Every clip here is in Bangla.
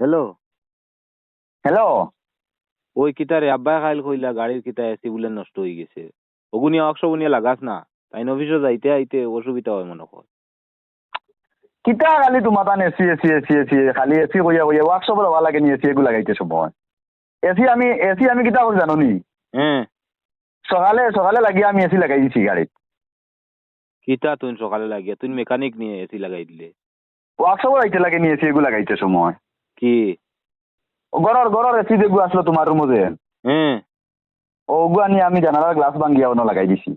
হ্যালো হ্যালো ওই কিতারে আব্বাই খাইল কইলা গাড়ির কিতা এসি বলে নষ্ট হয়ে গেছে। ওগুনিয়া অক্স গুনিয়া লাগাস না তাই অফিসে যাইতে আইতে অসুবিধা হয় মনে কর কিতা খালি তোমার তান এসি এসি এসি এসি খালি এসি কইয়া কইয়া ওয়ার্কশপে হওয়া লাগে নি এসি এগুলো লাগাইতে সময় এসি আমি এসি আমি কিতা করি জানো নি? হ্যাঁ সকালে সকালে লাগিয়ে আমি এসি লাগাই দিছি গাড়িত। কিতা তুই সকালে লাগিয়া তুই মেকানিক নিয়ে এসি লাগাই দিলে। ওয়ার্কশপে আইতে লাগে নি এসি এগুলো লাগাইতে সময় কি? গড়র গড়র এসি যেগুলো আসলো তোমার রুমে যে। হ্যাঁ ওগুলো নিয়ে আমি জানালার গ্লাস ভাঙ্গিয়া অন্য লাগাই দিছি।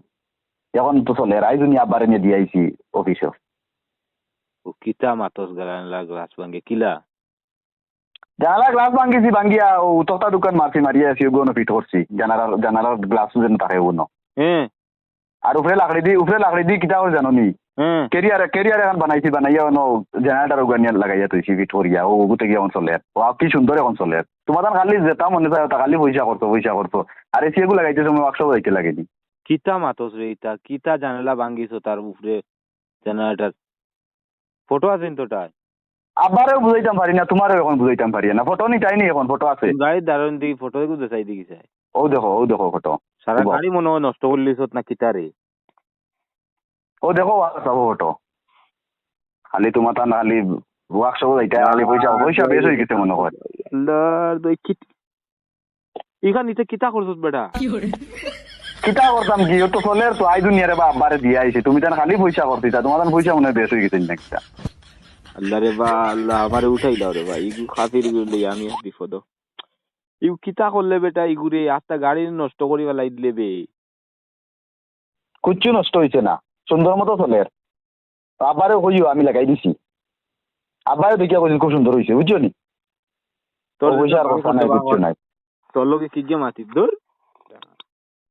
এখন তো চলে রাইজু নিয়ে আবার নিয়ে দিয়ে আইছি অফিসে ও কিতা মাতস গালা গ্লাস ভাঙ্গে কিলা? জানালার গ্লাস ভাঙ্গিছি ভাঙ্গিয়া ও তক্তা দোকান মারছি মারিয়া আছি ওগুলো ফিট করছি। জানালার জানালার গ্লাস যেন থাকে ওগুলো হ্যাঁ আর উপরে লাকড়ি দি উপরে লাকড়ি দি কিতা জানো নি কেরিয়ার কেরিয়ার এখন বানাইছি বানাইয়া অন জেনারেটার ওগানিয়া লাগাইয়া তৈছি ফিট ও গোটে গিয়ে চলে ও কি সুন্দর এখন চলে তোমার তান খালি যেটা মনে ওটা খালি পয়সা করতো পয়সা করতো আর এসি এগুলো লাগাইতে সময় ওয়ার্কশপ যাইতে লাগেনি কিতা মাতস রে ইতা কিতা জানালা ভাঙ্গিছো তার উপরে জেনারেটর ফটো আছে তো তাই আবারও বুঝাইতাম পারি না তোমারও এখন বুঝাইতাম পারি না ফটো নি চাইনি এখন ফটো আছে গাড়ির দারুণ দিকে ফটো দেখো দেখাই দিকে চাই ও দেখো ও দেখো ফটো সারা গাড়ি মনে হয় নষ্ট করলিস না কিতা রে ও দেখো চাব ফটো খালি তোমার তান খালি ওয়ার্কশপ যাইতে খালি পয়সা পয়সা বেশ হয়ে গেছে মনে হয় দই ইখান নিতে কিতা করছস বেটা? কিতা করতাম কি? তো চলে তো আই দুনিয়ারে বা আব্বারে দিয়ে আইছে। তুমি তান খালি পয়সা করতিতা তোমার তান পয়সা মনে হয় বেশ হয়ে গেছে না কিতা আল্লাহ রে বা আল্লাহ আমারে উঠাই দাও রে ভাই। ইগু খাতির গুলি আমি বিপদ। ইগু কিতা করলে বেটা ইগুরে আস্তা গাড়ি নষ্ট করি ফেলাই দিলে বে কিচ্ছু নষ্ট হয়েছে না। সুন্দর মতো চলে। আবারও হইও আমি লাগাই দিছি। আবারও দেখিয়া কইছি খুব সুন্দর হয়েছে বুঝছ নি তোর পয়সা আর কথা নাই বুঝছ নাই। তোর লোকে কি গেম মাতি দূর